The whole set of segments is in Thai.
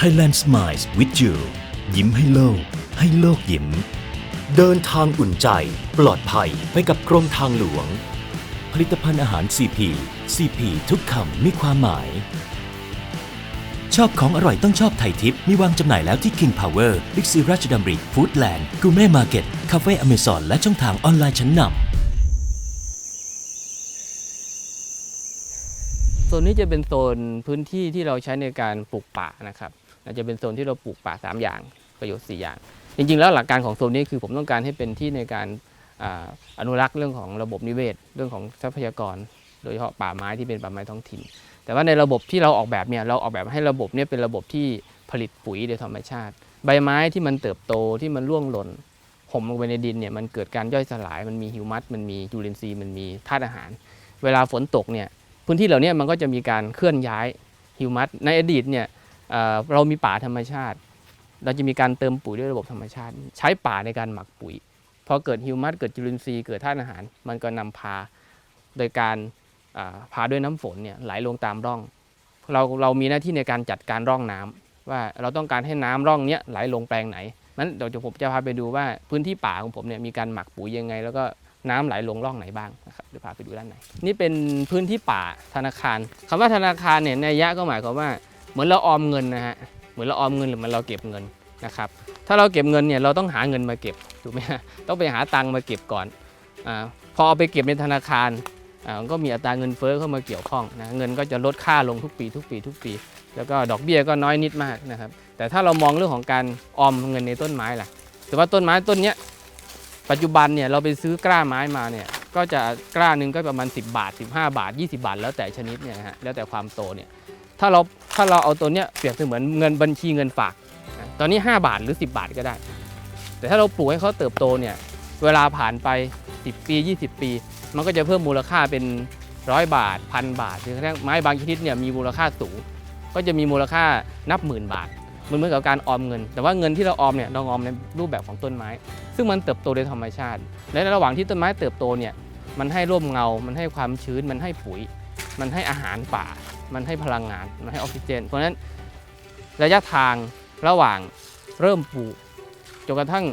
Thailand Smiles with you ยิ้มให้โลก ให้โลกยิ้ม เดินทางอุ่นใจ ปลอดภัยไปกับกรมทางหลวง ผลิตภัณฑ์อาหาร CP CP ทุกคำมีความหมาย ชอบของอร่อยต้องชอบไทยทิป มีวางจำหน่ายแล้วที่ King Power Big C ราชดำริ Foodland Gourmet Market Cafe Amazon และช่องทางออนไลน์ชั้นนำโซนนี้จะเป็นโซนพื้นที่ที่เราใช้ในการปลูกป่านะครับาจะเป็นโซนที่เราปลูกป่า 3 อย่างประโยชน์ 4 อย่าง จริงๆ แล้วหลักการของโซนนี้คือผมต้องการให้เป็นที่ในการอ่าอนุรักษ์เรื่องของระบบนิเวศ เรื่องของทรัพยากร โดยเฉพาะป่าไม้ที่เป็นป่าไม้ท้องถิ่น แต่ว่าในระบบที่เราออกแบบเนี่ยเราออกแบบให้ระบบเนี่ยเป็นระบบที่ผลิตปุ๋ยโดยธรรมชาติ ใบไม้ที่มันเติบโตที่มันร่วงหล่นห่มลงไปในดินเนี่ยมันเกิดการย่อยสลายมันมีฮิวมัสมันมีจุลินทรีย์มันมีธาตุอาหาร เวลาฝนตกเนี่ยพื้นที่เหล่านี้มันก็จะมีการเคลื่อนย้ายฮิวมัสในอดีตเนี่ย เเรามีป่าธรรมชาติ เราจะมีการเติมปุ๋ยด้วยระบบธรรมชาติ ใช้ป่าในการหมักปุ๋ยพอเกิดฮิวมัสเกิดจุลินทรีย์เกิดธาตุอาหาร มันก็นำพาโดยการาพาด้วยน้ำฝนเนี่ยไหลลงตามร่อง เราเรามีหน้าที่ในการจัดการร่องน้ำว่าเราต้องการให้น้ำร่องเนี้ยไหลลงแปลงไหนนั้นเดี๋ยวผมจะพาไปดูว่าพื้นที่ป่าของผมเนี่ยมีการหมักปุ๋ยยังไง แล้วก็น้ำไหลลงร่องไหนบ้างนะครับเดี๋ยวพาไปดูด้านในนี่เป็นพื้นที่ป่าธนาคารคำว่าธนาคารเนี่ยในยยะก็หมายความว่า เหมือนเราออมเงินนะฮะเหมือนเราออมเงินหรือมันเราเก็บเงินนะครับถ้าเราเก็บเงินเนี่ยเราต้องหาเงินมาเก็บถูกไหมฮะต้องไปหาตังค์มาเก็บก่อนอาพอเอาไปเก็บในธนาคารอ่าก็มีอัตราเงินเฟ้อเข้ามาเกี่ยวข้องนะเงินก็จะลดค่าลงทุกปี ทุกปีทุกปี แล้วก็ดอกเบี้ยก็น้อยนิดมากนะครับ แต่ถ้าเรามองเรื่องของการออมเงินในต้นไม้ล่ะแต่ว่าต้นไม้ต้นเนี้ยปัจจุบันเนี่ยเราไปซื้อกล้าไม้มาเนี่ยก็จะกล้าหนึ่งก็ประมาณ 10 บาท 15 บาท 20 บาท แล้วแต่ชนิดเนี่ยฮะแล้วแต่ความโตเนี่ย ถ้าเราถ้าเราเอาตัวเนี้ยเปรียบเสมือนเงินบัญชีเงินฝาก ตอนนี้ 5 บาทหรือ 10 บาทก็ได้ แต่ถ้าเราปลูกให้เขาเติบโตเนี่ย เวลาผ่านไป 10 ปี 20 ปี มันก็จะเพิ่มมูลค่าเป็นร้อยบาทพันบาทหรือกระทั่งไม้บางชนิดเนี่ยมีมูลค่าสูง ก็จะมีมูลค่านับหมื่นบาท มันเหมือนกับการออมเงิน แต่ว่าเงินที่เราออมเนี่ยเราออมในรูปแบบของต้นไม้ ซึ่งมันเติบโตโดยธรรมชาติ และในระหว่างที่ต้นไม้เติบโตเนี่ยมันให้ร่มเงา มันให้ความชื้น มันให้ปุ๋ย มันให้อาหารป่า มันให้พลังงาน มันให้ออกซิเจน เพราะฉะนั้นระยะทางระหว่างเริ่มปลูกจนกระทั่ง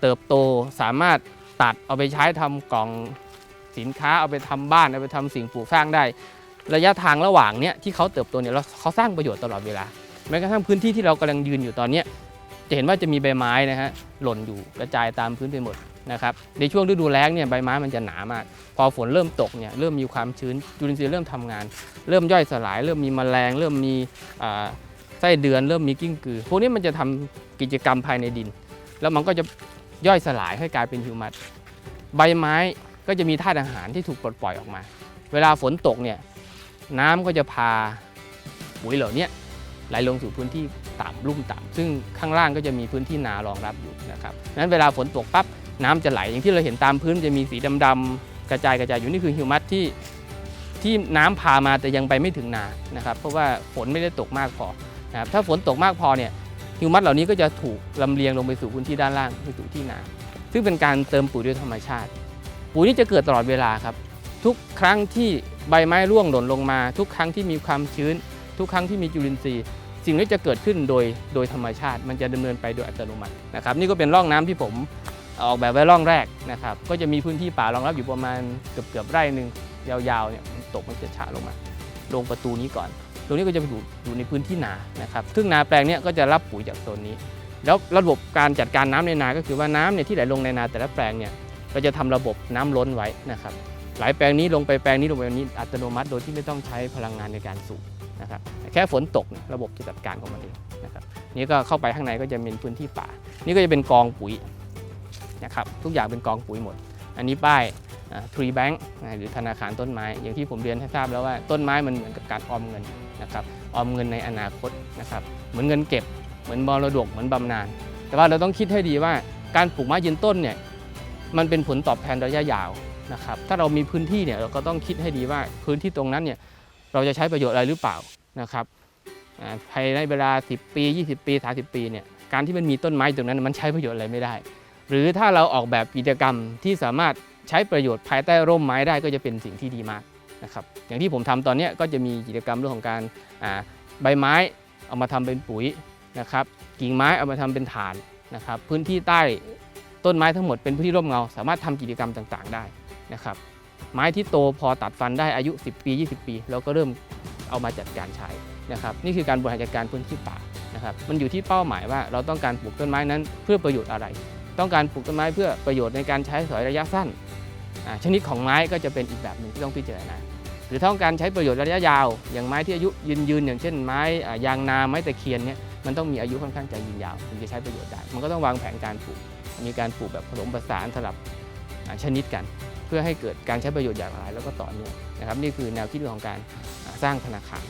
เติบโตสามารถตัดเอาไปใช้ทำกล่องสินค้าเอาไปทำบ้านเอาไปทำสิ่งปลูกสร้างได้ ระยะทางระหว่างเนี้ยที่เขาเติบโตเนี่ยเราเขาสร้างประโยชน์ตลอดเวลาแม้กระทั่งพื้นที่ที่เรากำลังยืนอยู่ตอนเนี้ยจะเห็นว่าจะมีใบไม้นะฮะหล่นอยู่กระจายตามพื้นไปหมด นะครับ ในช่วงฤดูแล้งเนี่ยใบไม้มันจะหนามาก พอฝนเริ่มตกเนี่ยเริ่มมีความชื้นจุลินทรีย์เริ่มทำงาน เริ่มย่อยสลาย เริ่มมีแมลง เริ่มมีไส้เดือน เริ่มมีกิ้งกือ พวกนี้มันจะทำกิจกรรมภายในดิน แล้วมันก็จะย่อยสลายให้กลายเป็นฮิวมัสใบไม้ก็จะมีธาตุอาหารที่ถูกปลดปล่อยออกมา เวลาฝนตกเนี่ยน้ำก็จะพาปุ๋ยเหล่านี้ไหลลงสู่พื้นที่ต่ำลุ่มต่ำซึ่งข้างล่างก็จะมีพื้นที่นารองรับอยู่นะครับนั้นเวลาฝนตกปั๊บ น้ำจะไหลอย่างที่เราเห็นตามพื้นจะมีสีดำๆกระจายกระจายอยู่นี่คือฮิวมัสที่ที่น้ำพามาแต่ยังไปไม่ถึงนานะครับ เพราะว่าฝนไม่ได้ตกมากพอนะครับถ้าฝนตกมากพอเนี่ยฮิวมัสเหล่านี้ก็จะถูกลำเลียงลงไปสู่พื้นที่ด้านล่างไปสู่ที่นาซึ่งเป็นการเติมปุ๋ยด้วยธรรมชาติ ปุ๋ยนี่จะเกิดตลอดเวลาครับ ทุกครั้งที่ใบไม้ร่วงหล่นลงมา ทุกครั้งที่มีความชื้น ทุกครั้งที่มีจุลินทรีย์ สิ่งนี้จะเกิดขึ้นโดยโดยธรรมชาติ มันจะดำเนินไปโดยอัตโนมัตินะครับ นี่ก็เป็นร่องน้ำที่ผม ออกแบบไว้ร่องแรกนะครับ ก็จะมีพื้นที่ป่ารองรับอยู่ประมาณเกือบเกือบไร่หนึ่งยาวๆเนี่ยมันตกมันจะฉะลงมา ลงประตูนี้ก่อน ตรงนี้ก็จะอยู่อยู่ในพื้นที่นานะครับซึ่งนาแปลงเนี้ยก็จะรับปุ๋ยจากโซนนี้ แล้วระบบการจัดการน้ำในนา ก็คือว่าน้ำเนี่ยที่ไหลลงในนาแต่ละแปลงเนี่ยเราจะทำระบบน้ำล้นไว้นะครับ หลายแปลงนี้ลงไปแปลงนี้ลงไปแปลงนี้อัตโนมัติ โดยที่ไม่ต้องใช้พลังงานในการสูบนะครับแค่ฝนตกระบบจะจัดการของมันเองนะครับนี่ก็เข้าไปข้างในก็จะเป็นพื้นที่ป่า นี่ก็จะเป็นกองปุ๋ย นะครับทุกอย่างเป็นกองปุ๋ยหมด อันนี้ป้ายทรีแบงค์หรือธนาคารต้นไม้ อย่างที่ผมเรียนให้ทราบแล้วว่าต้นไม้มันเหมือนกับการออมเงินนะครับออมเงินในอนาคตนะครับเหมือนเงินเก็บ เหมือนมรดกเหมือนบำนาญแต่ว่าเราต้องคิดให้ดีว่าการปลูกไม้ยืนต้นเนี่ยมันเป็นผลตอบแทนระยะยาวนะครับถ้าเรามีพื้นที่เนี่ยเราก็ต้องคิดให้ดีว่าพื้นที่ตรงนั้นเนี่ยเราจะใช้ประโยชน์อะไรหรือเปล่านะครับภายในเวลา 10 ปี 20 ปี 30 ปีเนี่ยการที่มันมีต้นไม้ตรงนั้นมันใช้ประโยชน์อะไรไม่ได้ หรือถ้าเราออกแบบกิจกรรมที่สามารถใช้ประโยชน์ภายใต้ร่มไม้ได้ก็จะเป็นสิ่งที่ดีมากนะครับอย่างที่ผมทำตอนนี้ก็จะมีกิจกรรมเรื่องของการใบไม้เอามาทำเป็นปุ๋ยนะครับกิ่งไม้เอามาทำเป็นฐานนะครับพื้นที่ใต้ต้นไม้ทั้งหมดเป็นพื้นที่ร่มเงา สามารถทำกิจกรรมต่างๆ ได้นะครับไม้ที่โตพอตัดฟันได้อายุ 10 ปี 20 ปีเราก็เริ่มเอามาจัดการใช้นะครับนี่คือการบริหารจัดการพื้นที่ป่านะครับมันอยู่ที่เป้าหมายว่าเราต้องการปลูกต้นไม้นั้นเพื่อประโยชน์อะไร ต้องการปลูกต้นไม้เพื่อประโยชน์ในการใช้สอยระยะสั้น ชนิดของไม้ก็จะเป็นอีกแบบหนึ่งที่ต้องพิจารณาหรือต้องการใช้ประโยชน์ระยะยาว อย่างไม้ที่อายุยืนยืนอย่างเช่นไม้ยางนาไม้ตะเคียนเนี่ยมันต้องมีอายุค่อนข้างจะยืนยาวถึงจะใช้ประโยชน์ได้ มันก็ต้องวางแผนการปลูก มีการปลูกแบบผสมผสานสลับชนิดกัน เพื่อให้เกิดการใช้ประโยชน์อย่างหลายแล้วก็ต่อเนื่องนะครับนี่คือแนวคิดของการสร้างธนาคาร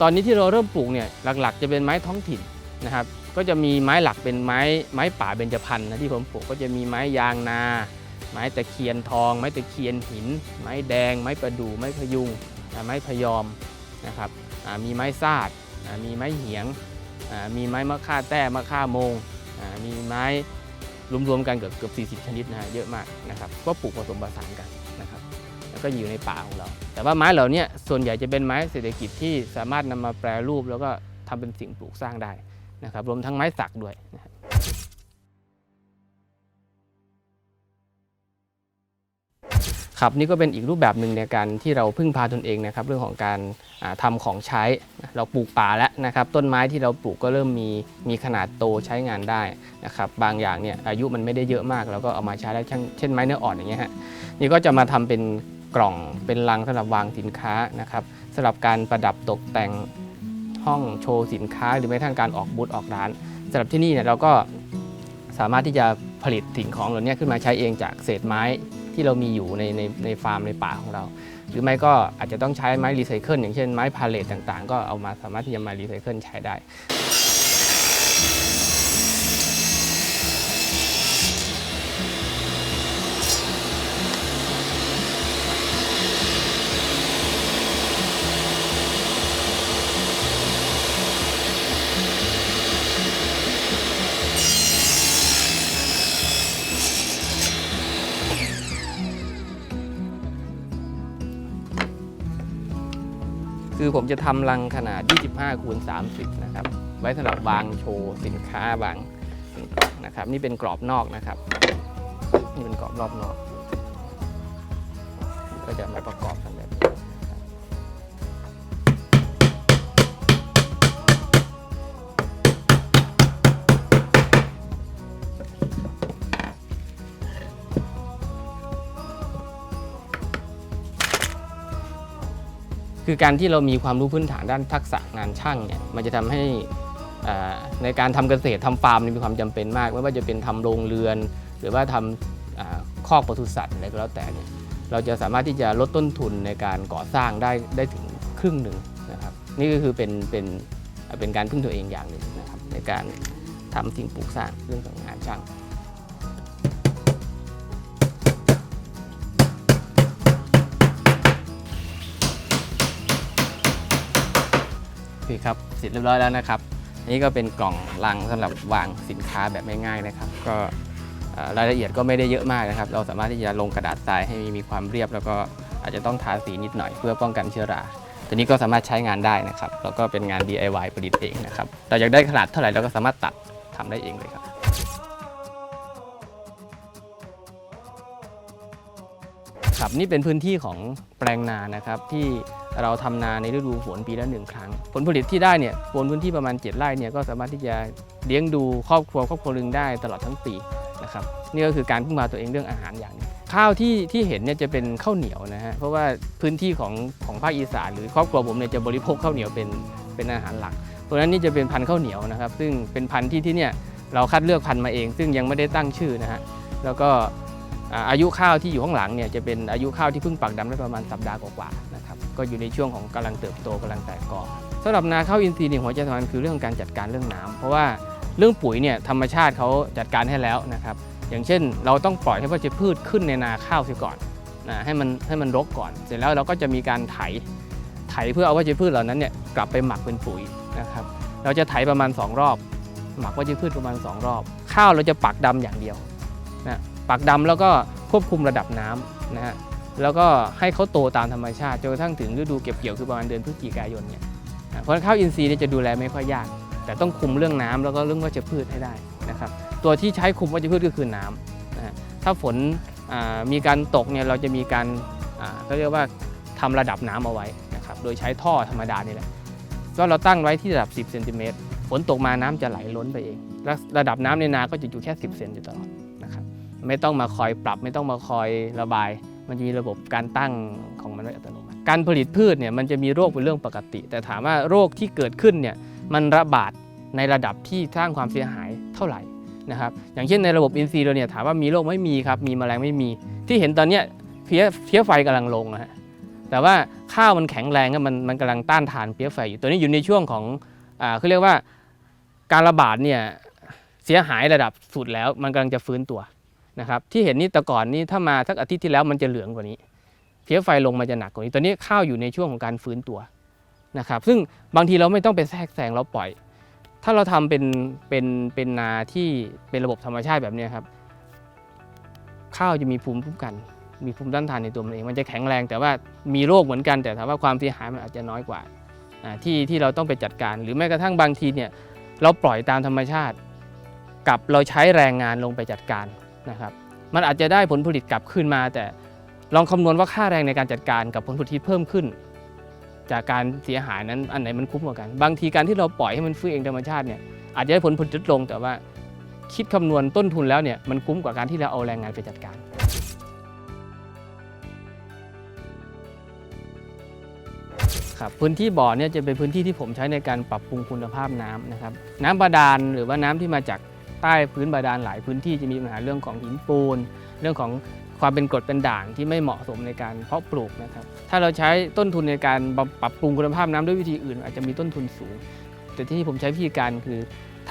ตอนนี้ที่เราเริ่มปลูกเนี่ยหลักๆ จะเป็นไม้ท้องถิ่นนะครับ ก็จะมีไม้หลักเป็นไม้ไม้ป่าเบญจพรรณนะที่ผมปลูกก็จะมีไม้ยางนา ไม้ตะเคียนทอง ไม้ตะเคียนหิน ไม้แดง ไม้ประดู่ไม้พยุงไม้พยอมนะครับมีไม้ซาดมีไม้เหียงมีไม้มะค่าแต้มะค่าโมงมีไม้รวมๆกันเกือบเกือบ40 ชนิดนะฮะเยอะมากนะครับก็ปลูกผสมผสานกันนะครับแล้วก็อยู่ในป่าของเรา แต่ว่าไม้เหล่านี้ส่วนใหญ่จะเป็นไม้เศรษฐกิจที่สามารถนำมาแปรรูปแล้วก็ทำเป็นสิ่งปลูกสร้างได้ นะครับรวมทั้งไม้สักด้วยนะครับครับนี่ก็เป็นอีกรูปแบบหนึ่งในการที่เราพึ่งพาตนเองนะครับเรื่องของการทำาของใช้เราปลูกป่าแล้วนะครับ ต้นไม้ที่เราปลูกก็เริ่มมีมีขนาดโตใช้งานได้นะครับบางอย่างเนี่ยอายุมันไม่ได้เยอะมากเราก็เอามาใช้ได้เช่นเช่นไม้เนื้ออ่อนอย่างเงี้ยฮะนี่ก็จะมาทำเป็นกล่องเป็นลังสำหรับวางสินค้านะครับสำหรับการประดับตกแต่ง ห้องโชว์สินค้า หรือแม้กระทั่งการออกบูธออกร้านสำหรับที่นี่เนี่ยเราก็สามารถที่จะผลิตสิ่งของเหล่านี้ขึ้นมาใช้เองจากเศษไม้ที่เรามีอยู่ในในในฟาร์มในป่าของเรา หรือไม่ก็อาจจะต้องใช้ไม้รีไซเคิลอย่างเช่นไม้พาเลตต่างๆ ก็เอามาสามารถที่จะมารีไซเคิลใช้ได้ จะทำรังขนาด 25คูณ30 นะครับ ไว้สำหรับวางโชว์สินค้าบางสินค้านะครับ นี่เป็นกรอบนอกนะครับ นี่เป็นกรอบรอบนอก ก็จะมาประกอบกันแบบนี้นะครับ คือการที่เรามีความรู้พื้นฐานด้านทักษะงานช่างเนี่ยมันจะทำให้ในการทำเกษตรทำฟาร์มมีความจำเป็นมากไม่ว่าจะเป็นทำโรงเรือน หรือว่าทำอ่าคอกปศุสัตว์อะไรก็แล้วแต่เนี่ยเราจะสามารถที่จะลดต้นทุนในการก่อสร้างได้ได้ถึงครึ่งหนึ่งนะครับนี่ก็คือเป็นเป็นเป็นการพึ่งตัวเองอย่างหนึ่งนะครับในการทำสิ่งปลูกสร้างเรื่องของงานช่าง ครับเสร็จเรียบร้อยแล้วนะครับนนี้ก็เป็นกล่องลังสำหรับวางสินค้าแบบง่ายๆนะครับ ก็รายละเอียดก็ไม่ได้เยอะมากนะครับ เราสามารถที่จะลงกระดาษทรายให้มีความเรียบ แล้วก็อาจจะต้องทาสีนิดหน่อยเพื่อป้องกันเชื้อราตัวนี้ก็สามารถใช้งานได้นะครับ แล้วก็เป็นงาน DIY ประดิษฐ์เองนะครับเราอยากได้ขนาดเท่าไหร่เราก็สามารถตัดทำได้เองเลยครับครับนี่เป็นพื้นที่ของแปลงนานะครับที่ เราทำนาในฤดูฝนปีละหนึ่งครั้ง ผลผลิตที่ได้เนี่ยบนพื้นที่ประมาณ 7 ไร่เนี่ยก็สามารถที่จะเลี้ยงดูครอบครัวครอบครัวหนึงได้ตลอดทั้งปีนะครับนี่ก็คือการพึ่งพาตัวเองเรื่องอาหารอย่างนึงข้าวที่ที่เห็นเนี่ยจะเป็นข้าวเหนียวนะฮะเพราะว่าพื้นที่ของของภาคอีสานหรือครอบครัวผมเนี่ยจะบริโภคข้าวเหนียวเป็นเป็นอาหารหลักเพราะนั้นนี่จะเป็นพันธุ์ข้าวเหนียวนะครับ ซึ่งเป็นพันธุ์ที่ที่เนี่ยเราคัดเลือกพันธุ์มาเอง ซึ่งยังไม่ได้ตั้งชื่อนะฮะแล้วก็อายุข้าวที่อยู่ข้างหลังเนี่ยจะเป็นอายุข้าวที่เพิ่งปักดำได้ประมาณสัปดาห์กว่า ก็อยู่ในช่วงของกำลังเติบโตกำลังแตกกอสำหรับนาข้าวอินทรีย์เนี่ยหัวใจสำคัญคือเรื่องของการจัดการเรื่องน้ำเพราะว่าเรื่องปุ๋ยเนี่ยธรรมชาติเขาจัดการให้แล้วนะครับ อย่างเช่น เราต้องปล่อยให้วัชพืชขึ้นในนาข้าวเสียก่อนนะให้มันให้มันรกก่อน เสร็จแล้วเราก็จะมีการไถไถเพื่อเอาวัชพืชเหล่านั้นเนี่ยกลับไปหมักเป็นปุ๋ยนะครับ เราจะไถประมาณ 2 รอบ หมักวัชพืชประมาณ 2 รอบ ข้าวเราจะปักดำอย่างเดียวนะปักดำแล้วก็ควบคุมระดับน้ำนะฮะ แล้วก็ให้เขาโตตามธรรมชาติจนกระทั่งถึงฤดูเก็บเกี่ยวคือประมาณเดือนพฤศจิกายนเนี่ยเพราะฉะนั้นข้าวอินทรีย์จะดูแลไม่ค่อยยาก แต่ต้องคุมเรื่องน้ำแล้วก็เรื่องวัชพืชให้ได้นะครับตัวที่ใช้คุมวัชพืชก็คือน้ำนะถ้าฝนมีการตกเนี่ยเราจะมีการอ่าเรียกว่าทำระดับน้ำเอาไว้นะครับโดยใช้ท่อธรรมดานี่แหละก็เราตั้งไว้ที่ระดับ 10เซนติเมตรฝนตกมาน้ำจะไหลล้นไปเองและระดับน้ำในนาก็จะอยู่แค่ 10เซนอยู่ตลอดนะครับไม่ต้องมาคอยปรับไม่ต้องมาคอยระบาย มันจะมีระบบการตั้งของมันไว้อัตโนมัติ การผลิตพืชเนี่ยมันจะมีโรคเป็นเรื่องปกติ แต่ถามว่าโรคที่เกิดขึ้นเนี่ยมันระบาดในระดับที่สร้างความเสียหายเท่าไหร่นะครับอย่างเช่นในระบบอินทรีย์เราเนี่ยถามว่ามีโรคไม่มีครับมีแมลงไม่มี ที่เห็นตอนเนี้ยเพี้ยเพี้ยไฟกำลังลงนะฮะแต่ว่าข้าวมันแข็งแรงมันมันกำลังต้านทานเพี้ยไฟอยู่ตัวนี้อยู่ในช่วงของอ่าเขาเรียกว่าการระบาดเนี่ยเสียหายระดับสุดแล้วมันกำลังจะฟื้นตัว นะครับที่เห็นนี่แต่ก่อนนี่ถ้ามาสักอาทิตย์ที่แล้วมันจะเหลืองกว่านี้ เพี้ยไฟลงมาจะหนักกว่านี้ตอนนี้ข้าวอยู่ในช่วงของการฟื้นตัวนะครับซึ่งบางทีเราไม่ต้องไปแทรกแซงเราปล่อย ถ้าเราทำเป็นเป็นเป็นนาที่เป็นระบบธรรมชาติแบบนี้ครับ ข้าวจะมีภูมิคุ้มกัน มีภูมิต้านทานในตัวมันเองมันจะแข็งแรงแต่ว่ามีโรคเหมือนกัน แต่ถามว่าความเสียหายมันอาจจะน้อยกว่าอ่าที่ที่เราต้องไปจัดการ หรือแม้กระทั่งบางทีเนี่ยเราปล่อยตามธรรมชาติ กับเราใช้แรงงานลงไปจัดการ นะครับมันอาจจะได้ผลผลิตกลับคืนมา แต่ลองคำนวณว่าค่าแรงในการจัดการกับผลผลิตที่เพิ่มขึ้น จากการเสียหายนั้นอันไหนมันคุ้มกว่ากัน บางทีการที่เราปล่อยให้มันฟื้นเองธรรมชาติเนี่ยอาจจะได้ผลผลิตลดลง แต่ว่าคิดคำนวณต้นทุนแล้วเนี่ยมันคุ้มกว่าการที่เราเอาแรงงานไปจัดการครับพื้นที่บ่อเนี่ยจะเป็นพื้นที่ที่ผมใช้ในการปรับปรุงคุณภาพน้ำนะครับน้ำบาดาลหรือว่าน้ำที่มาจาก ใต้พื้นบาดาลหลายพื้นที่จะมีปัญหาเรื่องของหินปูน เรื่องของความเป็นกรดเป็นด่างที่ไม่เหมาะสมในการเพาะปลูกนะครับ ถ้าเราใช้ต้นทุนในการปรับปรุงคุณภาพน้ำด้วยวิธีอื่น อาจจะมีต้นทุนสูง แต่ที่ผมใช้วิธีการคือ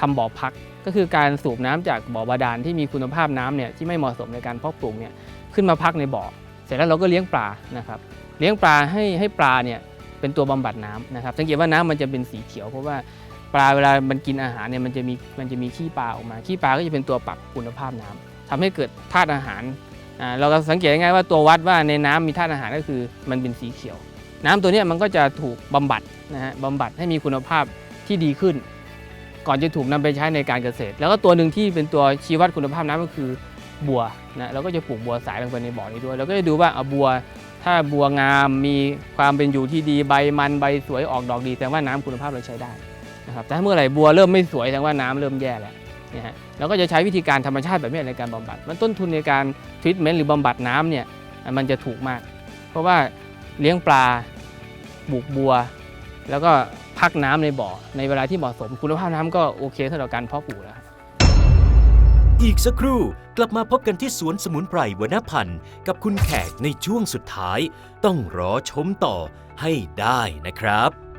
ทำบ่อพัก ก็คือการสูบน้ำจากบ่อบาดาลที่มีคุณภาพน้ำเนี่ยที่ไม่เหมาะสมในการเพาะปลูกเนี่ยขึ้นมาพักในบ่อ เสร็จแล้วเราก็เลี้ยงปลานะครับ เลี้ยงปลาให้ให้ปลาเนี่ยเป็นตัวบำบัดน้ำนะครับ สังเกตว่าน้ำมันจะเป็นสีเขียวเพราะว่า ปลาเวลามันกินอาหารเนี่ยมันจะมีมันจะมีขี้ปลาออกมาขี้ปลาก็จะเป็นตัวปรับคุณภาพน้ำทำให้เกิดธาตุอาหารอ่าเราก็สังเกตง่ายว่าตัววัดว่าในน้ำมีธาตุอาหารก็คือมันเป็นสีเขียว น้ำตัวนี้มันก็จะถูกบำบัดนะฮะบำบัดให้มีคุณภาพที่ดีขึ้น ก่อนจะถูกนำไปใช้ในการเกษตร แล้วก็ตัวหนึ่งที่เป็นตัวชี้วัดคุณภาพน้ำก็คือบัวนะเราก็จะปลูกบัวสายลงไปในบ่อนี้ด้วยเราก็จะดูว่าเอาบัว ถ้าบัวงามมีความเป็นอยู่ที่ดีใบมันใบสวยออกดอกดีแสดงว่าน้ำคุณภาพเราใช้ได้ นะครับแต่ถ้าเมื่อไหร่บัวเริ่มไม่สวยแสดงว่าน้ำเริ่มแย่แล้วเนี่ยฮะเราก็จะใช้วิธีการธรรมชาติแบบนี้ในการบำบัด มันต้นทุนในการทรีทเมนต์หรือบำบัดน้ำเนี่ยมันจะถูกมาก เพราะว่าเลี้ยงปลาปลูกบัว แล้วก็พักน้ำในบ่อ ในเวลาที่เหมาะสมคุณภาพน้ำก็โอเคสำหรับการเพาะปลูกแล้วอีกสักครู่กลับมาพบกันที่สวนสมุนไพรวนพันธ์กับคุณแขกในช่วงสุดท้าย ต้องรอชมต่อให้ได้นะครับ